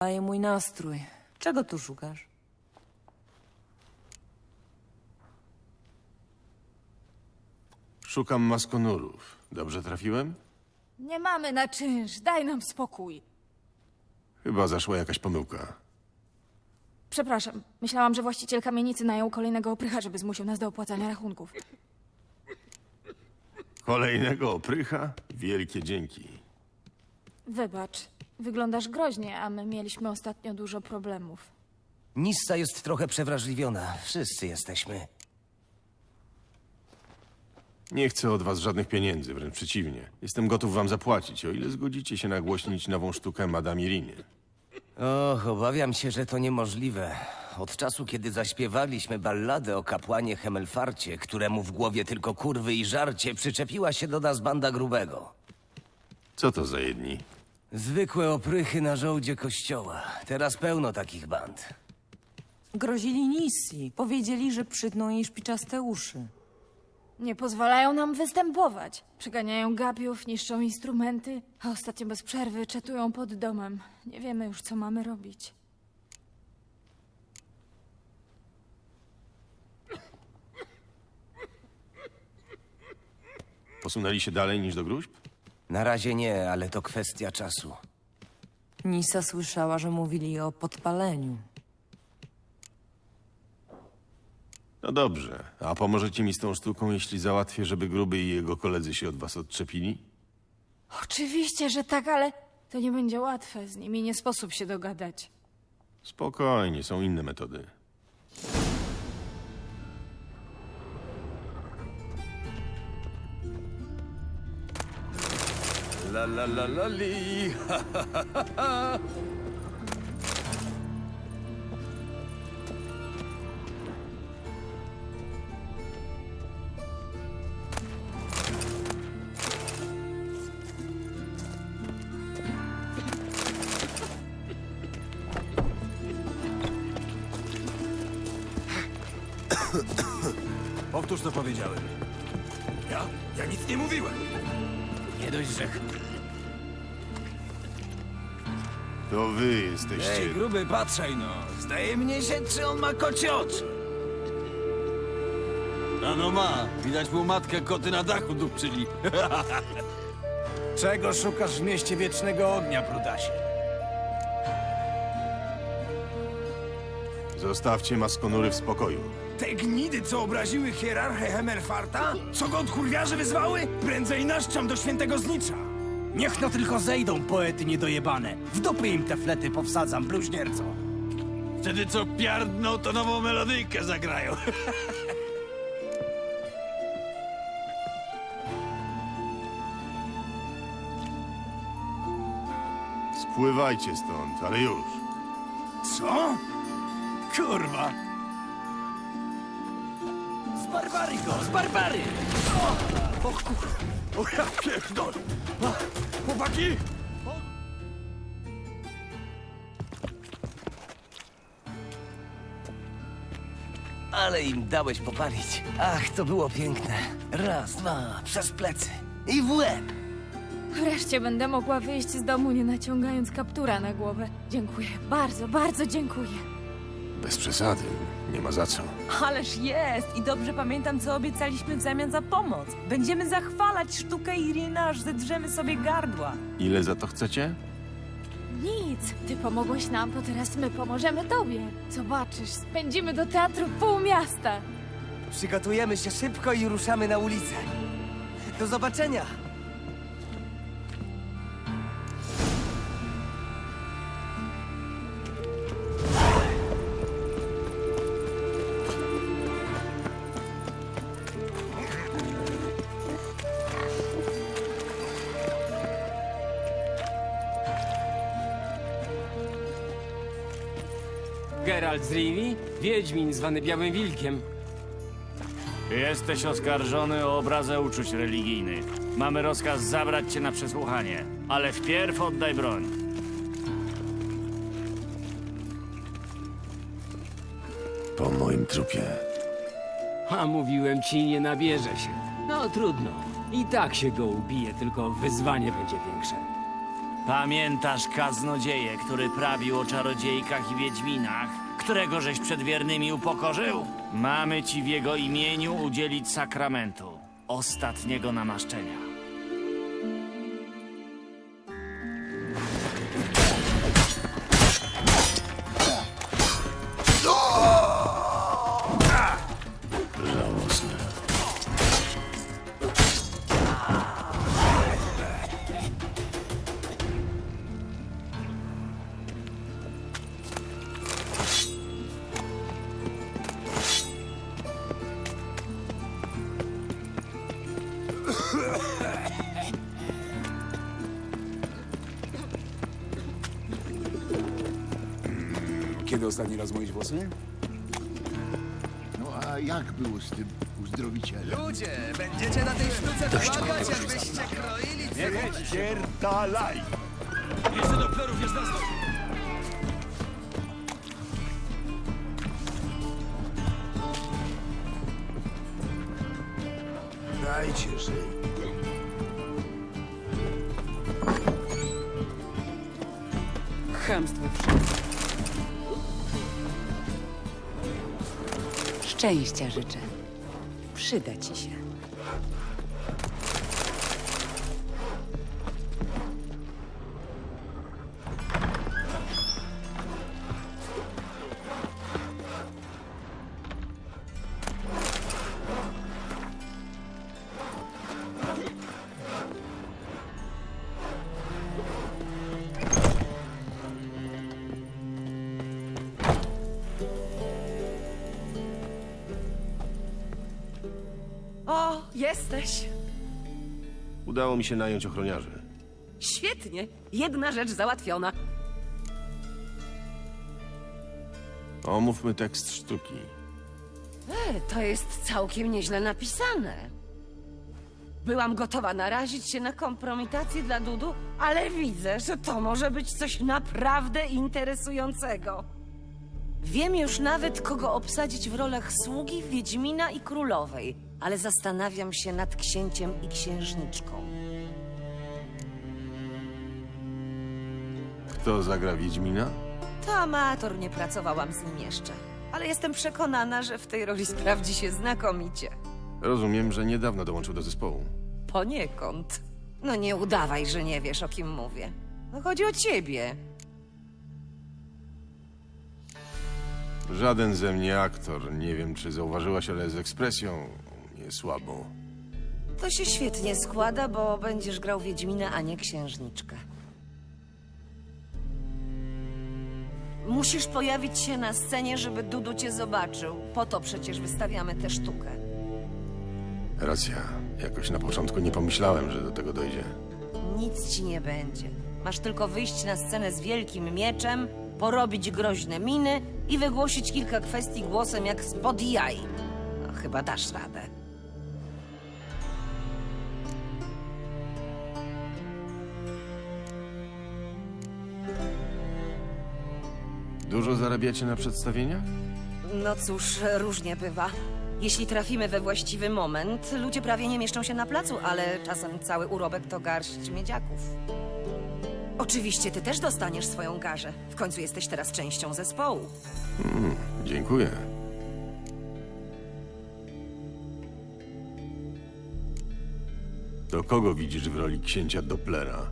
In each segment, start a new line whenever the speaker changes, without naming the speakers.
Daje mój nastrój. Czego tu szukasz?
Szukam maskonurów. Dobrze trafiłem?
Nie mamy na czynsz, daj nam spokój.
Chyba zaszła jakaś pomyłka.
Przepraszam, myślałam, że właściciel kamienicy najął kolejnego oprycha, żeby zmusił nas do opłacania rachunków.
Kolejnego oprycha? Wielkie dzięki.
Wybacz, wyglądasz groźnie, a my mieliśmy ostatnio dużo problemów.
Nissa jest trochę przewrażliwiona. Wszyscy jesteśmy.
Nie chcę od was żadnych pieniędzy, wręcz przeciwnie. Jestem gotów wam zapłacić, o ile zgodzicie się nagłośnić nową sztukę Madame Irinie.
Och, obawiam się, że to niemożliwe. Od czasu, kiedy zaśpiewaliśmy balladę o kapłanie Hemelfarcie, któremu w głowie tylko kurwy i żarcie, przyczepiła się do nas banda grubego.
Co to za jedni?
Zwykłe oprychy na żołdzie kościoła. Teraz pełno takich band.
Grozili Nissi. Powiedzieli, że przytną jej szpiczaste uszy.
Nie pozwalają nam występować. Przeganiają gapiów, niszczą instrumenty, a ostatnio bez przerwy czatują pod domem. Nie wiemy już, co mamy robić.
Posunęli się dalej niż do gruźb?
Na razie nie, ale to kwestia czasu.
Nisa słyszała, że mówili o podpaleniu.
No dobrze. A pomożecie mi z tą sztuką, jeśli załatwię, żeby Gruby i jego koledzy się od was odczepili?
Oczywiście, że tak, ale to nie będzie łatwe. Z nimi nie sposób się dogadać.
Spokojnie, są inne metody.
La la la la li.
Powtórz, co powiedziałem. Ja? Ja nic nie mówiłem. Nie dość, że...
To wy jesteście...
Ej, gruby, patrzaj no. Zdaje mnie się, czy on ma kocie oczy. No, no ma. Widać mu matkę koty na dachu dupczyli.
Czego szukasz w mieście Wiecznego Ognia, Brudasie?
Zostawcie maskonury w spokoju.
Te gnidy, co obraziły hierarchę Hemerfarta? Co go od kurwiarzy wyzwały? Prędzej naszczam do świętego znicza. Niech no tylko zejdą, poety niedojebane. W dupy im te flety powsadzam, bluźnierco.
Wtedy co piardną, to nową melodyjkę zagrają.
Spływajcie stąd, ale już.
Co? Kurwa.
Z barbary go, z barbary! O, o kur... O ja pierdolę! A, Chłopaki!
Ale im dałeś popalić. Ach, to było piękne. Raz, dwa, przez plecy. I w łeb.
Wreszcie będę mogła wyjść z domu, nie naciągając kaptura na głowę. Dziękuję, bardzo, bardzo dziękuję.
Bez przesady. Nie ma za co.
Ależ jest! I dobrze pamiętam, co obiecaliśmy w zamian za pomoc. Będziemy zachwalać sztukę Irina, aż zedrzemy sobie gardła.
Ile za to chcecie?
Nic, ty pomogłeś nam, to teraz my pomożemy tobie. Zobaczysz, spędzimy do teatru pół miasta.
Przygotujemy się szybko i ruszamy na ulicę. Do zobaczenia!
Geralt z Rivi? Wiedźmin zwany Białym Wilkiem.
Jesteś oskarżony o obrazę uczuć religijnych. Mamy rozkaz zabrać cię na przesłuchanie, ale wpierw oddaj broń.
Po moim trupie.
A mówiłem ci, nie nabierze się. No trudno. I tak się go ubije, tylko wyzwanie będzie większe.
Pamiętasz kaznodzieję, który prawił o czarodziejkach i wiedźminach, którego żeś przed wiernymi upokorzył? Mamy ci w jego imieniu udzielić sakramentu, ostatniego namaszczenia.
Ostatni raz myłeś włosy?
No a jak było z tym uzdrowicielem?
Ludzie, będziecie na tej sztuce pomagać, jakbyście kroili
Pierdalaj! Dajcie żyj.
Chamstwo. Szczęścia życzę. Przyda ci się.
Mi się nająć ochroniarzy.
Świetnie. Jedna rzecz załatwiona.
Omówmy tekst sztuki.
E, to jest całkiem nieźle napisane. Byłam gotowa narazić się na kompromitację dla Dudu, ale widzę, że to może być coś naprawdę interesującego. Wiem już nawet, kogo obsadzić w rolach sługi, Wiedźmina i Królowej, ale zastanawiam się nad księciem i księżniczką.
Kto zagra Wiedźmina?
To amator, nie pracowałam z nim jeszcze. Ale jestem przekonana, że w tej roli sprawdzi się znakomicie.
Rozumiem, że niedawno dołączył do zespołu.
Poniekąd. No nie udawaj, że nie wiesz, o kim mówię. No chodzi o ciebie.
Żaden ze mnie aktor. Nie wiem, czy zauważyłaś, ale z ekspresją nie słabo.
To się świetnie składa, bo będziesz grał Wiedźmina, a nie księżniczkę. Musisz pojawić się na scenie, żeby Dudu cię zobaczył. Po to przecież wystawiamy tę sztukę.
Racja. Jakoś na początku nie pomyślałem, że do tego dojdzie.
Nic ci nie będzie. Masz tylko wyjść na scenę z wielkim mieczem, porobić groźne miny i wygłosić kilka kwestii głosem jak spod jaj. No, chyba dasz radę.
Dużo zarabiacie na przedstawieniach?
No cóż, różnie bywa. Jeśli trafimy we właściwy moment, ludzie prawie nie mieszczą się na placu, ale czasem cały urobek to garść miedziaków. Oczywiście ty też dostaniesz swoją garzę. W końcu jesteś teraz częścią zespołu.
Dziękuję. To kogo widzisz w roli księcia Dopplera?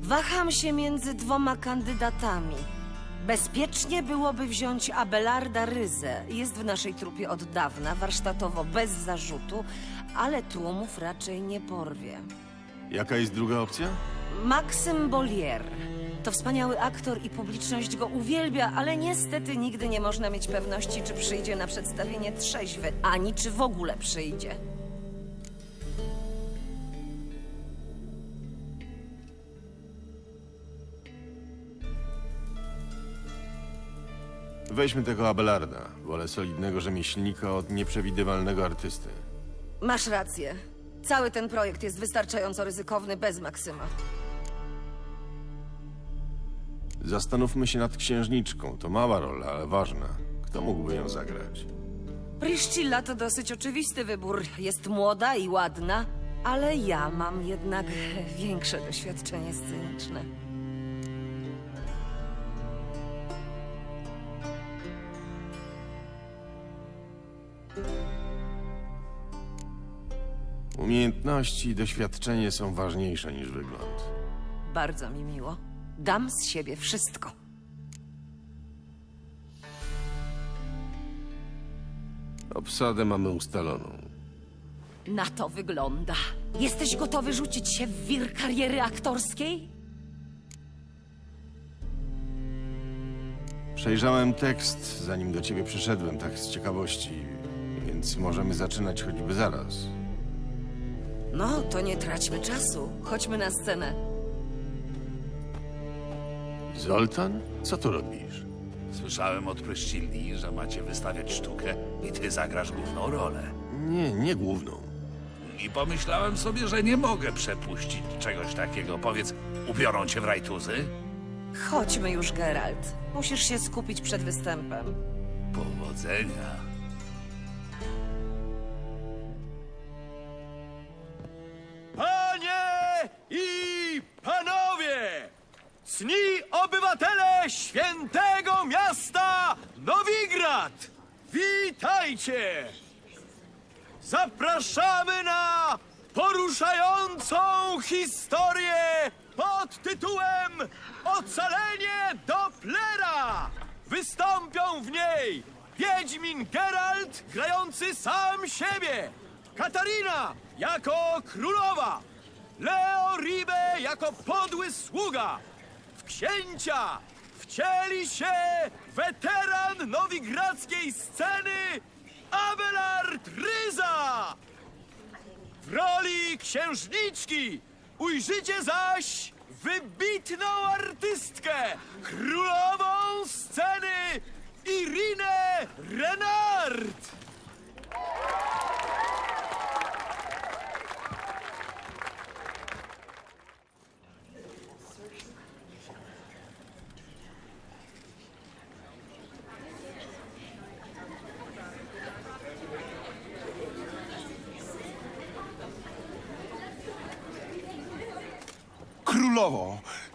Waham się między dwoma kandydatami. Bezpiecznie byłoby wziąć Abelarda Ryzę. Jest w naszej trupie od dawna, warsztatowo bez zarzutu, ale tłumów raczej nie porwie.
Jaka jest druga opcja?
Maksym Bollier. To wspaniały aktor i publiczność go uwielbia, ale niestety nigdy nie można mieć pewności, czy przyjdzie na przedstawienie trzeźwy, ani czy w ogóle przyjdzie.
Weźmy tego Abelarda. Wolę solidnego rzemieślnika od nieprzewidywalnego artysty.
Masz rację. Cały ten projekt jest wystarczająco ryzykowny bez Maksyma.
Zastanówmy się nad księżniczką. To mała rola, ale ważna. Kto mógłby ją zagrać?
Priscilla to dosyć oczywisty wybór. Jest młoda i ładna, ale ja mam jednak większe doświadczenie sceniczne.
Umiejętności i doświadczenie są ważniejsze niż wygląd.
Bardzo mi miło. Dam z siebie wszystko.
Obsadę mamy ustaloną.
Na to wygląda. Jesteś gotowy rzucić się w wir kariery aktorskiej?
Przejrzałem tekst, zanim do ciebie przyszedłem, tak z ciekawości, więc możemy zaczynać choćby zaraz.
No, to nie traćmy czasu. Chodźmy na scenę.
Zoltan? Co tu robisz?
Słyszałem od Pryszcilli, że macie wystawiać sztukę i ty zagrasz główną rolę.
Nie, nie główną.
I pomyślałem sobie, że nie mogę przepuścić czegoś takiego. Powiedz, ubiorą cię w rajtuzy?
Chodźmy już, Geralt. Musisz się skupić przed występem.
Powodzenia.
Cni obywatele świętego miasta Nowigrad! Witajcie! Zapraszamy na poruszającą historię pod tytułem Ocalenie Dopplera! Wystąpią w niej Wiedźmin Geralt grający sam siebie, Katarina jako królowa, Leo Ribe jako podły sługa. Księcia wcieli się weteran nowigradzkiej sceny Abelard Ryza. W roli księżniczki ujrzycie zaś wybitną artystkę, królową sceny Irinę Renard.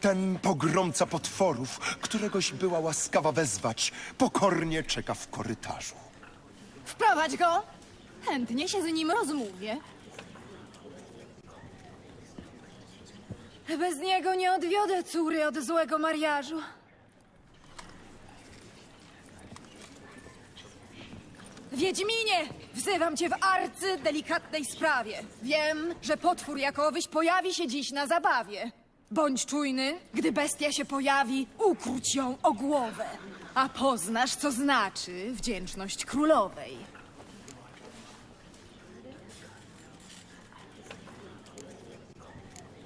Ten pogromca potworów, któregoś była łaskawa wezwać, pokornie czeka w korytarzu.
Wprowadź go! Chętnie się z nim rozmówię. Bez niego nie odwiodę córy od złego mariażu. Wiedźminie! Wzywam cię w arcy delikatnej sprawie. Wiem, że potwór jakowyś pojawi się dziś na zabawie. Bądź czujny, gdy bestia się pojawi, ukróć ją o głowę. A poznasz, co znaczy wdzięczność królowej.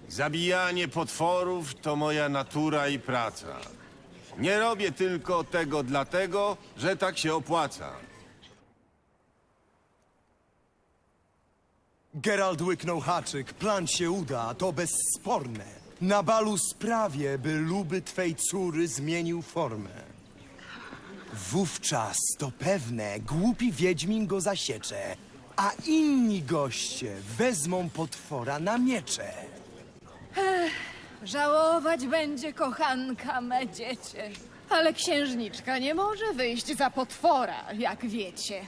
Zabijanie potworów to moja natura i praca. Nie robię tylko tego dlatego, że tak się opłaca.
Gerald łyknął haczyk, plan się uda, to bezsporne. Na balu sprawię, by luby twej córy zmienił formę. Wówczas to pewne, głupi wiedźmin go zasiecze, a inni goście wezmą potwora na miecze.
Żałować będzie kochanka me dziecię. Ale księżniczka nie może wyjść za potwora, jak wiecie.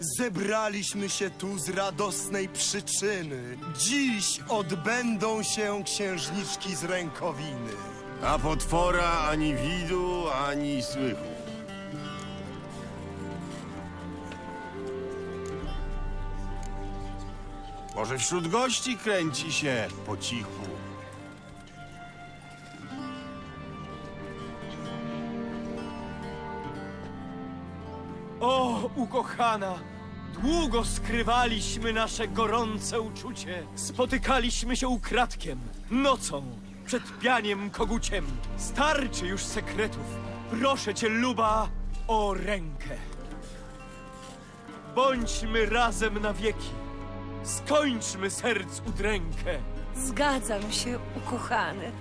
Zebraliśmy się tu z radosnej przyczyny. Dziś odbędą się księżniczki z rękowiny.
A potwora ani widu, ani słychu. Może wśród gości kręci się po cichu.
Ukochana! Długo skrywaliśmy nasze gorące uczucie. Spotykaliśmy się ukradkiem, nocą, przed pianiem koguciem. Starczy już sekretów. Proszę cię, Luba, o rękę. Bądźmy razem na wieki. Skończmy serc udrękę.
Zgadzam się, ukochany.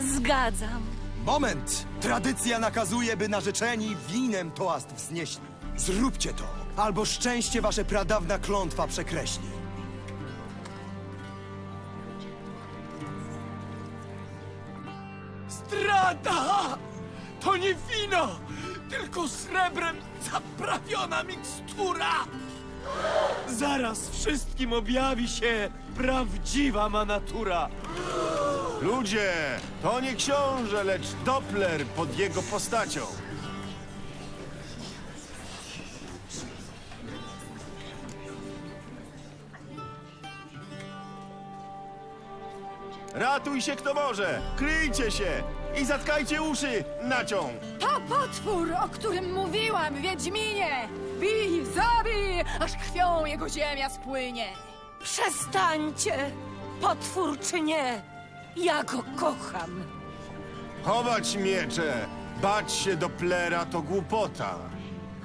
Zgadzam.
Moment! Tradycja nakazuje, by narzeczeni winem toast wznieśli. Zróbcie to, albo szczęście wasze pradawna klątwa przekreśli.
Zdrada! To nie wino! tylko srebrem zaprawiona mikstura! Zaraz wszystkim objawi się prawdziwa ma natura.
Ludzie, to nie książę, lecz Doppler pod jego postacią. Ratuj się kto może! Kryjcie się i zatkajcie uszy nacią!
To potwór, o którym mówiłam, Wiedźminie! Bij, zabij, aż krwią jego ziemia spłynie!
Przestańcie! Potwór czy nie, ja go kocham.
Chować miecze, bać się Dopplera to głupota.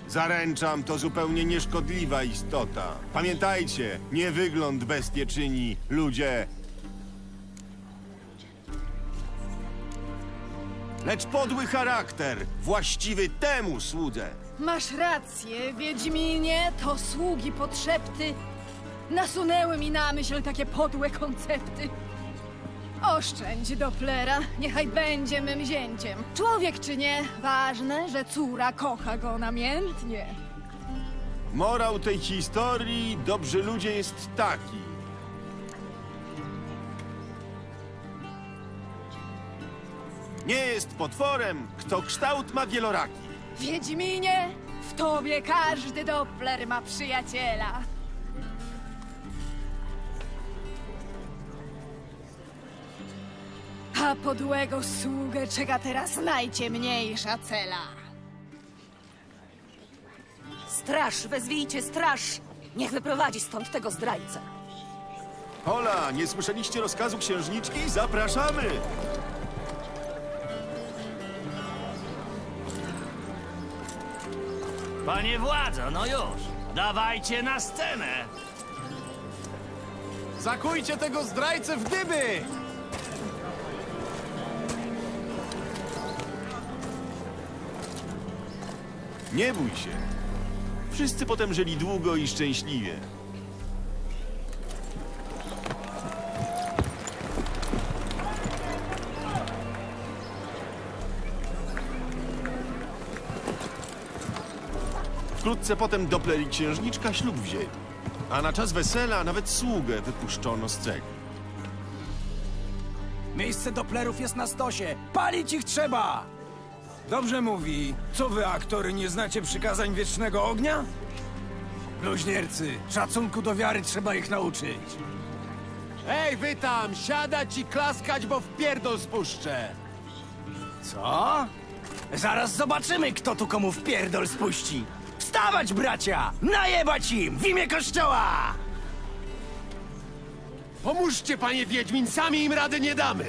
Zaręczam, to zupełnie nieszkodliwa istota. Pamiętajcie, nie wygląd bestie czyni, ludzie. Lecz podły charakter, właściwy temu słudze.
Masz rację, Wiedźminie, to sługi podszepty nasunęły mi na myśl takie podłe koncepty. Oszczędź Dopplera, niechaj będzie mym zięciem. Człowiek czy nie, ważne, że córa kocha go namiętnie.
Morał tej historii, dobrzy ludzie, jest taki. Nie jest potworem, kto kształt ma wieloraki.
Wiedźminie, w tobie każdy Doppler ma przyjaciela. A podłego sługę czeka teraz najciemniejsza cela.
Straż, wezwijcie straż! Niech wyprowadzi stąd tego zdrajcę.
Hola, nie słyszeliście rozkazu księżniczki? Zapraszamy!
Panie władzo, no już. Dawajcie na scenę.
Zakujcie tego zdrajcę w dyby!
Nie bój się. Wszyscy potem żyli długo i szczęśliwie. Wkrótce potem Doppler i księżniczka ślub wzięli. A na czas wesela nawet sługę wypuszczono z celi.
Miejsce Dopplerów jest na stosie. Palić ich trzeba! Dobrze mówi. Co wy, aktory, nie znacie przykazań wiecznego ognia? Bluźniercy, szacunku do wiary trzeba ich nauczyć.
Ej, wy tam, siadać i klaskać, bo w pierdol spuszczę!
Co? Zaraz zobaczymy, kto tu komu w pierdol spuści. Wstawać, bracia! Najebać im w imię kościoła!
Pomóżcie, panie Wiedźmin, sami im rady nie damy!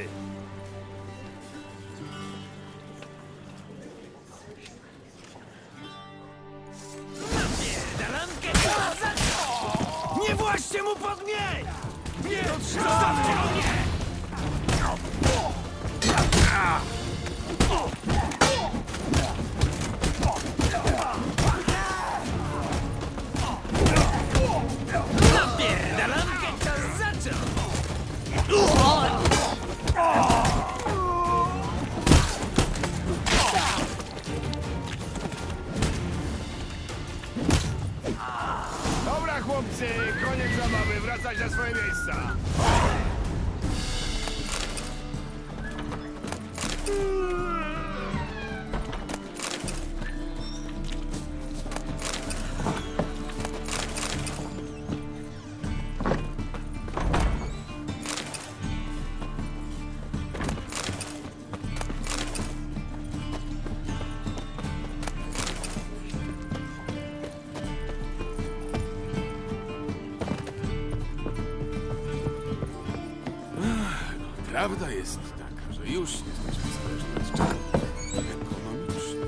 Prawda jest taka, że już jesteśmy zależni od czego ekonomicznie.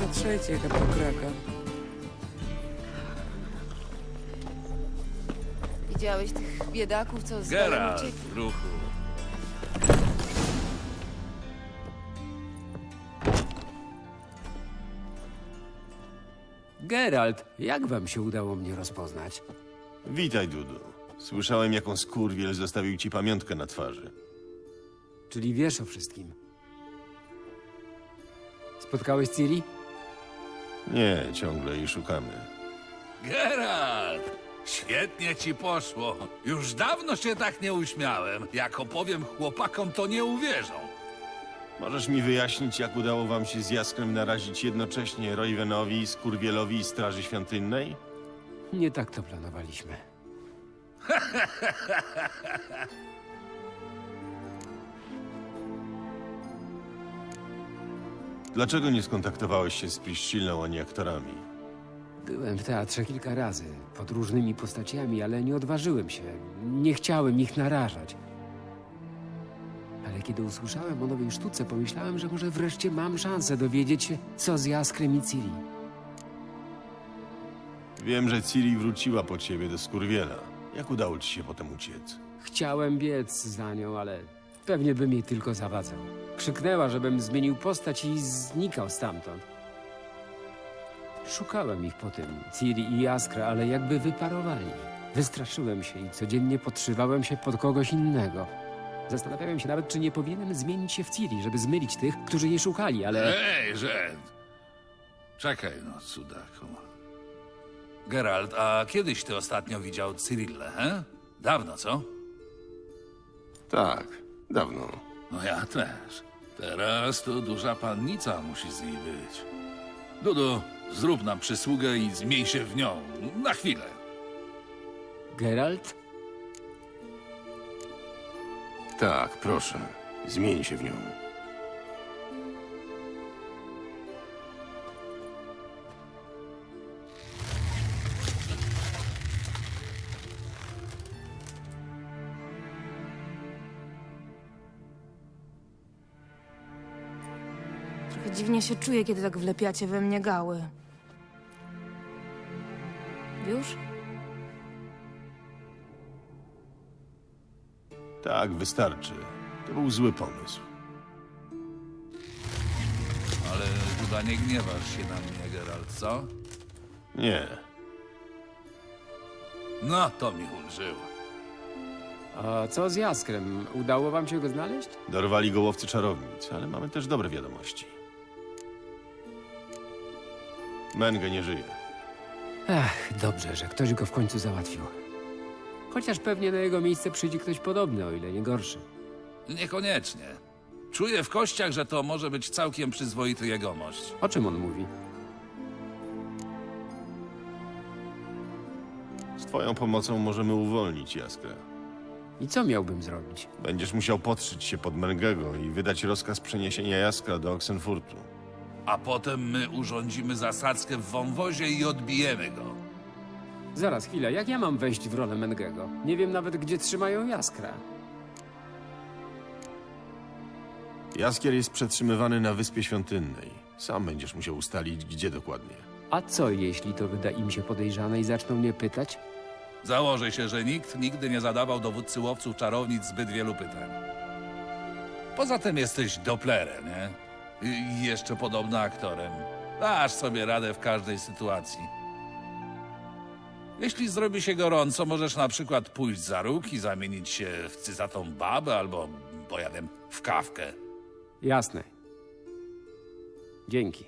Patrzcie, jaka pokraka. Widziałeś tych biedaków, co z
Geralt, ruchu.
Geralt, jak wam się udało mnie rozpoznać?
Witaj, Dudu. Słyszałem, jaką skurwiel zostawił ci pamiątkę na twarzy.
Czyli wiesz o wszystkim. Spotkałeś Ciri?
Nie, ciągle jej szukamy.
Geralt! Świetnie ci poszło. Już dawno się tak nie uśmiałem. Jak opowiem chłopakom, to nie uwierzą.
Możesz mi wyjaśnić, jak udało wam się z Jaskrem narazić jednocześnie Roywenowi, Skurwielowi i Straży Świątynnej?
Nie tak to planowaliśmy.
Dlaczego nie skontaktowałeś się z Priscillą ani aktorami?
Byłem w teatrze kilka razy, pod różnymi postaciami, ale nie odważyłem się. Nie chciałem ich narażać. Ale kiedy usłyszałem o nowej sztuce, pomyślałem, że może wreszcie mam szansę dowiedzieć się, co z Jaskrem i Ciri.
Wiem, że Ciri wróciła po ciebie do Skurwiela. Jak udało ci się potem uciec?
Chciałem biec za nią, ale pewnie bym jej tylko zawadzał. Krzyknęła, żebym zmienił postać i znikał stamtąd. Szukałem ich po tym, Ciri i Jaskra, ale jakby wyparowali. Wystraszyłem się i codziennie podszywałem się pod kogoś innego. Zastanawiałem się nawet, czy nie powinienem zmienić się w Ciri, żeby zmylić tych, którzy jej szukali, ale...
Ej, Rzęd! Czekaj no, cudaku. Geralt, a kiedyś ty ostatnio widział Cyrillę, he? Dawno, co?
Tak, dawno.
No ja też. Teraz to duża pannica musi z niej być. Dudu, zrób nam przysługę i zmień się w nią. Na chwilę.
Geralt?
Tak, proszę. Zmień się w nią.
Dziwnie się czuję, kiedy tak wlepiacie we mnie gały. Już?
Tak, wystarczy. To był zły pomysł.
Ale chyba nie gniewasz się na mnie, Geralt, co?
Nie.
No, to mi ulżyło.
A co z Jaskrem? Udało wam się go znaleźć?
Dorwali go łowcy czarownic, ale mamy też dobre wiadomości. Menge nie żyje.
Ach, dobrze, że ktoś go w końcu załatwił. Chociaż pewnie na jego miejsce przyjdzie ktoś podobny, o ile nie gorszy.
Niekoniecznie. Czuję w kościach, że to może być całkiem przyzwoity jegomość.
O czym on mówi?
Z twoją pomocą możemy uwolnić Jaskrę.
I co miałbym zrobić?
Będziesz musiał podszyć się pod Mengego i wydać rozkaz przeniesienia Jaskra do Oxenfurtu.
A potem my urządzimy zasadzkę w wąwozie i odbijemy go.
Zaraz, chwilę, jak ja mam wejść w rolę Mengego? Nie wiem nawet, gdzie trzymają Jaskra.
Jaskier jest przetrzymywany na Wyspie Świątynnej. Sam będziesz musiał ustalić, gdzie dokładnie.
A co, jeśli to wyda im się podejrzane i zaczną mnie pytać?
Założę się, że nikt nigdy nie zadawał dowódcy łowców czarownic zbyt wielu pytań. Poza tym jesteś Dopplerem, nie? I jeszcze podobno aktorem. Dasz sobie radę w każdej sytuacji. Jeśli zrobi się gorąco, możesz na przykład pójść za róg i zamienić się w cyzatą babę albo, bo ja wiem, w kawkę.
Jasne. Dzięki.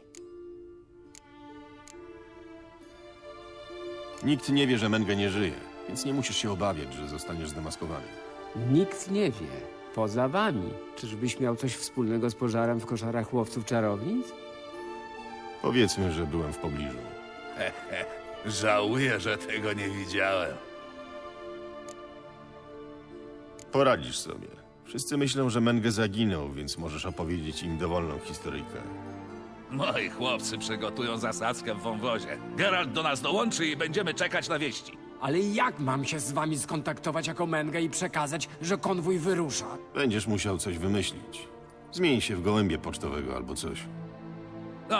Nikt nie wie, że Menge nie żyje, więc nie musisz się obawiać, że zostaniesz zdemaskowany.
Nikt nie wie. Poza wami. Czyżbyś miał coś wspólnego z pożarem w koszarach łowców czarownic?
Powiedzmy, że byłem w pobliżu.
Żałuję, że tego nie widziałem.
Poradzisz sobie. Wszyscy myślą, że Menge zaginął, więc możesz opowiedzieć im dowolną historyjkę.
Moi chłopcy przygotują zasadzkę w wąwozie. Geralt do nas dołączy i będziemy czekać na wieści.
Ale jak mam się z wami skontaktować jako Mengę i przekazać, że konwój wyrusza?
Będziesz musiał coś wymyślić. Zmień się w gołębie pocztowego albo coś.
No,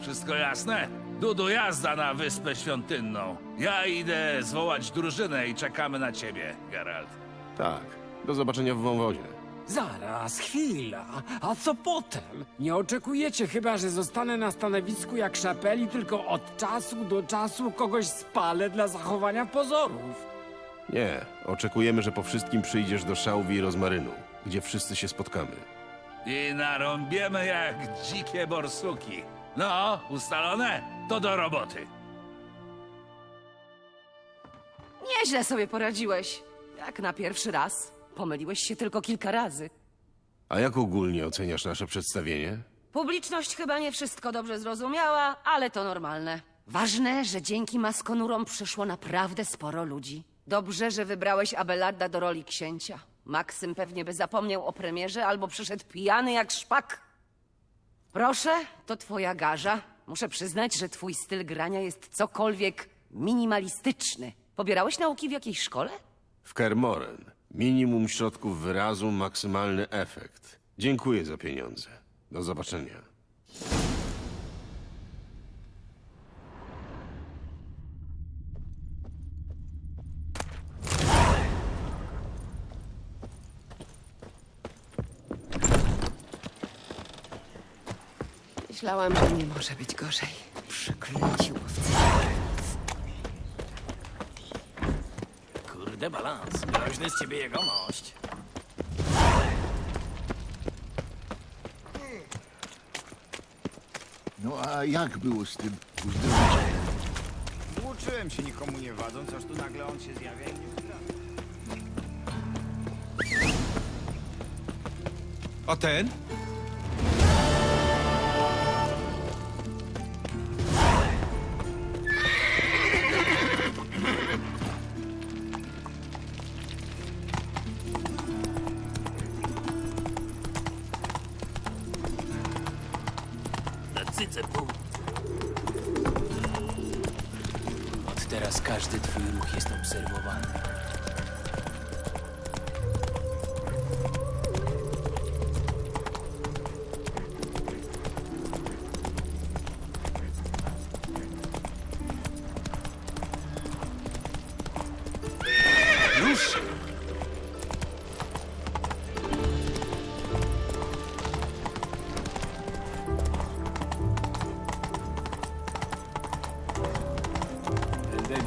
wszystko jasne? Dudu, jazda na Wyspę Świątynną. Ja idę zwołać drużynę i czekamy na ciebie, Geralt.
Tak. Do zobaczenia w wąwozie.
Zaraz, chwila. A co potem? Nie oczekujecie chyba, że zostanę na stanowisku jak szapeli, tylko od czasu do czasu kogoś spalę dla zachowania pozorów.
Nie. Oczekujemy, że po wszystkim przyjdziesz do Szałwi i Rozmarynu, gdzie wszyscy się spotkamy.
I narąbiemy jak dzikie borsuki. No, ustalone? To do roboty.
Nieźle sobie poradziłeś. Jak na pierwszy raz. Pomyliłeś się tylko kilka razy.
A jak ogólnie oceniasz nasze przedstawienie?
Publiczność chyba nie wszystko dobrze zrozumiała, ale to normalne. Ważne, że dzięki maskonurom przyszło naprawdę sporo ludzi. Dobrze, że wybrałeś Abelarda do roli księcia. Maksym pewnie by zapomniał o premierze albo przyszedł pijany jak szpak. Proszę, to twoja garza. Muszę przyznać, że twój styl grania jest cokolwiek minimalistyczny. Pobierałeś nauki w jakiejś szkole?
W Kermoren. Minimum środków wyrazu, maksymalny efekt. Dziękuję za pieniądze. Do zobaczenia.
Myślałam, że nie może być gorzej. Przeklęci łowcy.
Kurde balans. Groźny z ciebie jegomość.
No a jak było z tym uzdrowicielem?
Uczyłem się nikomu nie wadząc, aż tu nagle on się zjawia i zdradza.
A ten?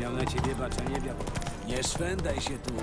Miał na ciebie baczenie. Nie szwendaj się tu.